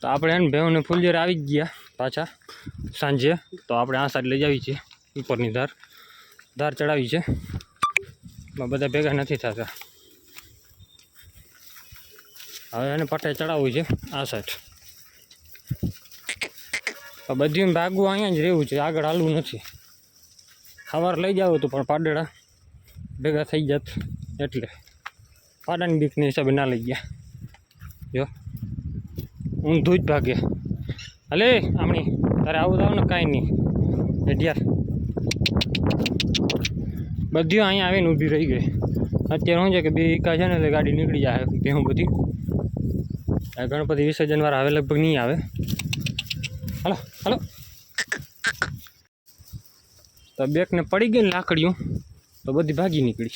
તો આપણે એને ભેવને ફૂલજર આવી ગયા પાછા સાંજે. તો આપણે આ સાઈડ લઈ જાવી છે, ઉપરની ધાર. ધાર ચડાવી છે. બધા ભેગા નથી થતા. હવે એને પટ્ટે ચડાવવું છે, આ સાઈડ બધી ભાગવું અહીંયા જ રહેવું છે, આગળ હાલવું નથી. સવાર લઈ જાવ તો પણ પાડેડા ભેગા થઈ જાત. એટલે પાડાની બીકને હિસાબે ના લઈ ગયા. જો. ઊંધું જ ભાગે. હલે, આમણી, તારે આવું થાવ ને કાંઈ નહીં. એઢિયાર બધી અહીંયા આવીને ઊભી રહી ગઈ. અત્યારે શું છે કે બે એકા છે ને એટલે ગાડી નીકળી જાય ભેહું બધી. આ ગણપતિ વિસર્જન વાળા આવે લગભગ નહીં આવે. હાલો, હલો. તો બેકને પડી ગઈ ને લાકડીઓ, તો બધી ભાગી નીકળી.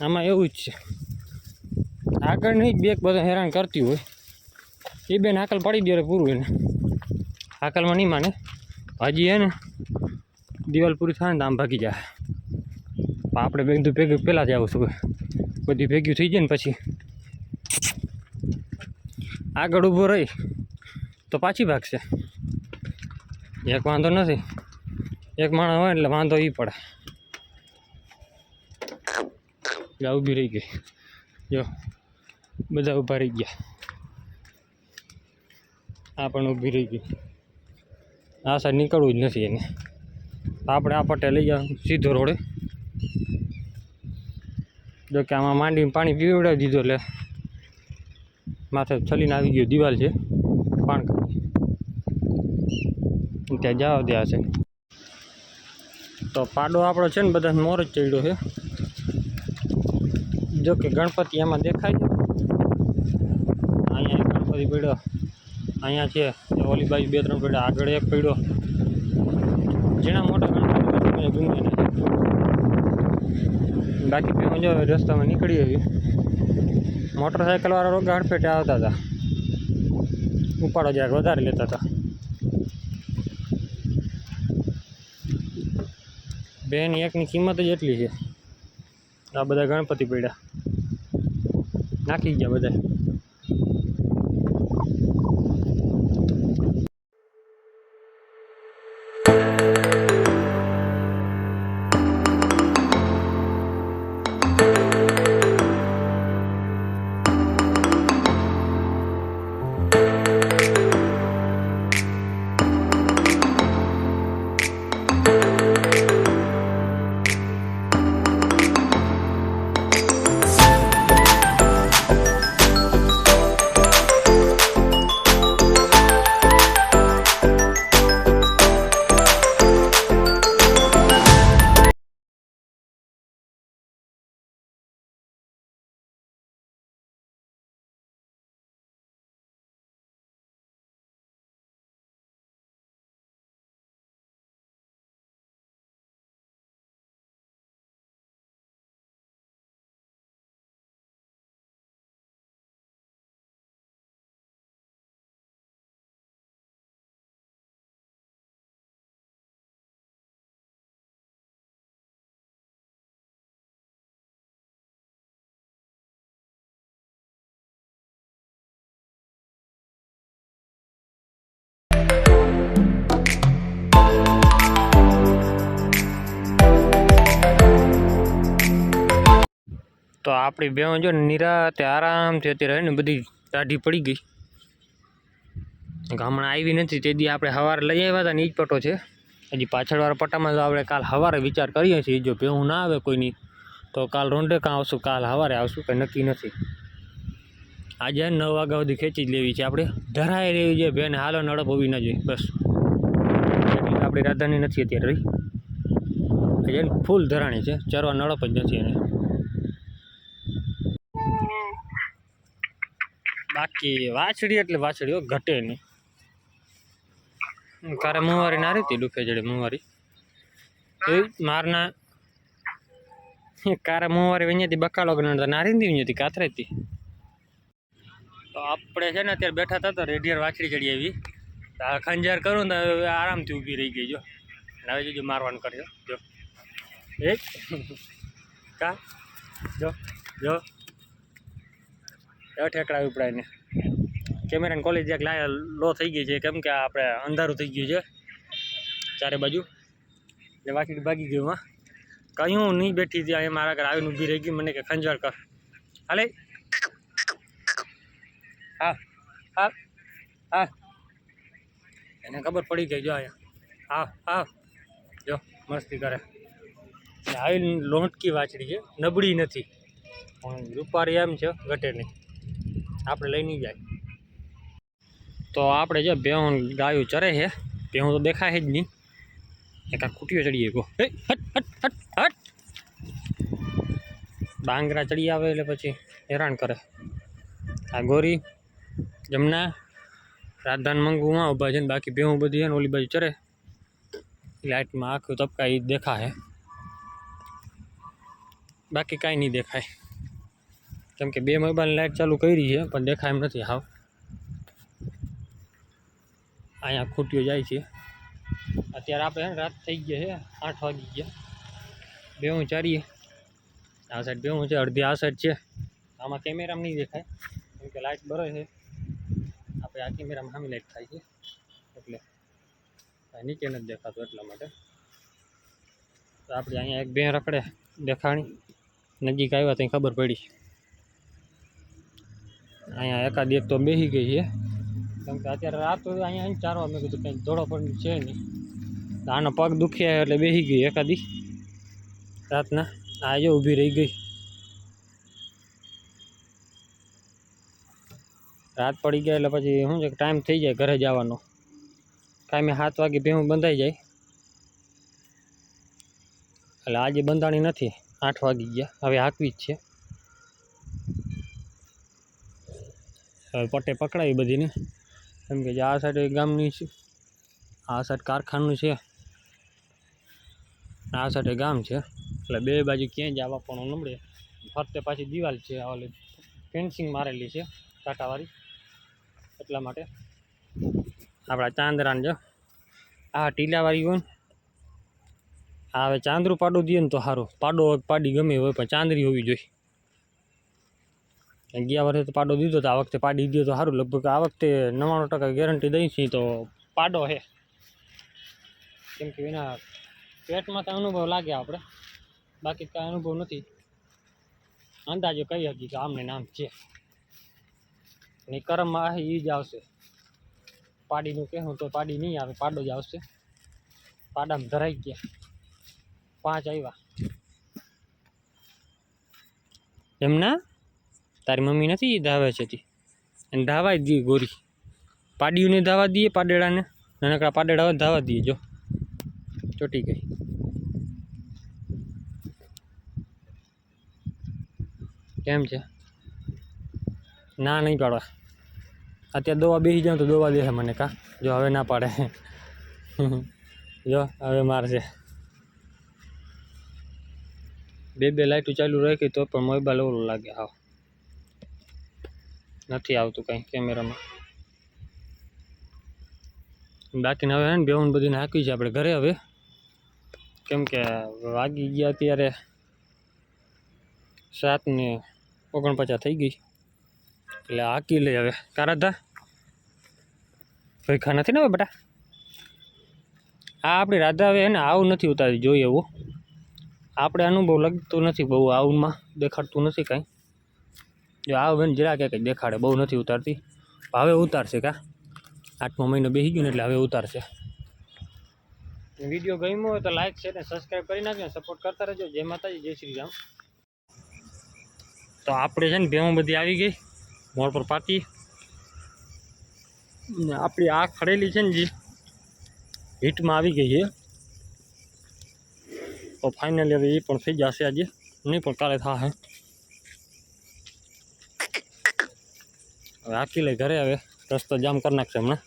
આમાં એવું જ છે. આગળ નહીં બેક બધા હેરાન કરતી હોય. એ બેન હાકલ પડી દે પૂરું એને. હાકલમાં નહીં માને. ભાજી હે ને, દિવાલ પૂરી થાય ને તો આમ ભાગી જાય. આપણે બધું ભેગું પહેલાં જ આવું છું. બધી ભેગ્યું થઈ જાય ને પછી. આગળ ઊભો રહી, તો પાછી ભાગશે. એક વાંધો નથી. એક માણસ હોય એટલે વાંધો એ પડે. ઊભી રહી ગઈ. જો, બધા ઊભા રહી ગયા. આ પણ ઊભી રહી ગઈ. આ સાઈડ નીકળવું જ નથી એને. આપણે આ પટેલ લઈ જાવ સીધો રોડે. જો કે આમાં માંડીને પાણી પીવડાવી દીધું એટલે માથે છલીને આવી ગયો દિવાલ છે. પાણ ત્યાં જવા દે છે તો પાડો આપણો છે ને બધા મોર જ ચડ્યો છે. જો કે ગણપતિ એમાં દેખાય છે. અહીંયા ગણપતિ પડ્યો. અહીંયા છે ઓલી બાજુ બે ત્રણ પડ્યા આગળ એક પડ્યો. જેના મોટા દુનિયાને બાકી બે જો રસ્તામાં નીકળી આવી. મોટરસાઇકલ વાળા રોગા હડફેટે આવતા હતા. ઉપાડો જરાક વધારે લેતા હતા. બેન એકની કિંમત જ એટલી છે. આ બધા ગણપતિ પડ્યા. નાખી ગયા બધા તો આપણી બહેન જો નિરાતે આરામથી અત્યારે ને બધી દાઢી પડી ગઈ. હમણાં આવી નથી, તે દી આપણે સવારે લઈ આવ્યા હતા ને એ જ પટો છે. હજી પાછળવાળા પટ્ટામાં તો આપણે કાલ સવારે વિચાર કરીએ છીએ, જો ભેહું ના આવે કોઈની, તો કાલ રોંડે કાં આવશું, કાલ સવારે આવશું, કંઈ નક્કી નથી. આજે નવ વાગ્યા સુધી ખેંચી જ લેવી છે આપણે. ધરાઈ રહેવી છે બેન, હાલો નડપ હોવી ન જોઈએ, બસ. આપણી રાધાની નથી અત્યારે રહી. હજી ફૂલ ધરાણી છે, ચરવા નડપ જ નથી એને. બાકી વાછડી એટલે વાછડી હો ઘટે નહીં. કારે મુંવારી ના હતી ડુફે જડે મુંવારી. મારના કારે મુંવારી અહીંયાથી બકાલો ગણતા નારી હતી અહીંયાથી કાતરે હતી તો આપણે છે ને અત્યારે બેઠા હતા તો રેડિયર વાછડી ચડી આવી. ખંજાર કરું ને હવે આરામથી ઊભી રહી ગઈ, જો. આવી જોજો મારવાનું કર્યો જો. એ કા? જો જો. એવો ઠેકડા ઉપડાય ને કેમેરાની કોલેજ એક લાય લો થઈ ગઈ છે. કેમ કે આપણે અંધારું થઈ ગયું છે ચારે બાજુ. એટલે વાંચી ભાગી ગયું, હા. કયું નહીં બેઠી ત્યાં, એ મારા ઘર આવીને ઊભી રહી ગઈ, મને કે ખંજવાળ કર. હાલે. હા હા હા. એને ખબર પડી ગઈ, જો અહીંયા. હા હા. જો, મસ્તી કરે. આવી લોટકી વાછડી છે. નબળી નથી. પણ રૂપારી એમ છે, ઘટે નહીં. આપણે લઈ નહીં જાય. તો આપણે જે બેહું ગાયું ચરે છે. બેહું તો દેખાય જ નહીં. એક આ ખૂટીઓ ચડીએ ગો હટ ચડી આવે એટલે પછી હેરાન કરે. આ ગોરી, જમના, રાધાન મંગુમાં ઊભા છે ને બાકી બેહું બધી છે ને ઓલી બાજુ ચરે. લાઇટમાં આખું તબકા એ દેખાય બાકી કાંઈ નહીં દેખાય. કેમ કે બે મોબાઈલ લાઇટ ચાલુ કરી છે, પણ દેખાય એમ નથી હાવ. અહીંયા ખૂટ્યો જાય છે. અત્યારે આપણે રાત થઈ ગઈ છે, આઠ વાગી ગયા. બે હું ચારીએ. આ સાઈડ બે હું છે, અડધી આ સાઈડ છે. આમાં કેમેરામાં નહીં દેખાય, કેમ કે લાઇટ બરો છે. આપણે આ કેમેરામાં સામે લાઇટ થાય છે. એટલે નીચે નથી દેખાતું એટલા માટે. તો આપણે અહીંયા એક બે રખડે, દેખાણી. નજીક આવ્યા ત્યાં ખબર પડી. અહીંયા એકાદ એક તો બેસી ગઈ છે. કેમ કે અત્યારે રાત અહીંયા અહીં ચારવા મેં કીધું કંઈ દોડો પણ છે નહીં. આનો પગ દુખ્યા એટલે બેસી ગઈ એકાદી. રાતના આજે ઊભી રહી ગઈ. રાત પડી ગયા એટલે પછી શું છે ટાઈમ થઈ જાય ઘરે જવાનો. કાંઈ સાત વાગે ભેહું બંધાઈ જાય. એટલે આજે બંધાણી નથી, આઠ વાગી ગયા. હવે હાકવી જ છે. પટ્ટે પકડાવી બધીને એમ કે આ સાઈડ ગામની છે, આ સાઈડ કારખાનું છે. આ સાઈડ ગામ છે, એટલે બે બાજુ ક્યાંય જવા પણ નમળે ફરતે પાછી દિવાલ છે ઓલી ફેન્સિંગ મારેલી છે, કાંટાવાળી. એટલા માટે. આપણા ચાંદરાન જો, આ ટીલાવાળી હોય ને હવે ચાંદરું પાડું દઈએ ને તો સારું પાડો પાડી ગમે હોય, પણ ચાંદરી હોવી જોઈએ. ગયા વર્ષે તો પાડો દીધો તો આ વખતે પાડી દીધો તો સારું. લગભગ આ વખતે નવ્વાણું ટકા ગેરંટી દઈ છીએ તો પાડો છે કેમ કે એના પેટમાં તો અનુભવ લાગે આપણે. બાકી કાંઈ અનુભવ નથી. અંદાજે કહી શકીએ કે આમને નામ છે. ને કરમમાં આ એ જ આવશે. પાડીનું કહેવું તો પાડી નહીં આવે, પાડો જ આવશે. પાડામાં ધરાઈ ગયા. પાંચ આવ્યા. એમના તારી મમ્મી નથી ધાવે છે તી? એને ધાવા દઈએ ગોરી. પાડીઓને ધાવા દઈએ પાડેડાને. નાનકડા પાડેડા ધાવા દઈએ જો. ચોટી ગઈ. કેમ છે? ના નહીં પાડવા. અત્યારે દવા બેસી જાઉં તો દવા દે મને કા. જો હવે ના પાડે. જો, હવે મારશે બે બે લાઇટો ચાલુ રાખી તો પણ મોબાઈલ ઓલું લાગે, હાવ. નથી આવતું કંઈ કેમેરામાં. બાકીને હવે ને બેહુન બધીને હાંકી છે આપણે ઘરે હવે. કેમ કે વાગી ગયા અત્યારે સાત ને ઓગણપચાસ થઈ ગઈ. એટલે હાકી લઈ હવે. કારાધા ભેખા નથી ને હવે બેટા? આ આપણી રાધા હવે એને આવું નથી ઉતારી, જોઈએ એવું. આપણે અનુભવ લાગતું નથી બહુ આવુંમાં, દેખાડતું નથી કાંઈ. જો આ હવે જરા કે કંઈ દેખાડે બહુ નથી ઉતારતી. હવે ઉતારશે કા? આઠમો મહિનો બેસી ગયો ને એટલે હવે ઉતારશે. વીડિયો ગમ્યો હોય તો લાઈક છે ને સબસ્ક્રાઈબ કરી નાખજો સપોર્ટ કરતા રહેજો. જય માતાજી જય શ્રી રામ. તો આપણે છે ને ભેવું બધી આવી ગઈ મોડ પર પાતી ને આપણી આ ખડેલી છે ને જે હીટમાં આવી ગઈ છે. તો ફાઇનલી હવે એ પણ થઈ જશે આજે. નહીં પણ કાલે થશે હવે લે ઘરે હવે. રસ્તો જામ કરી નાખશે હમણાં.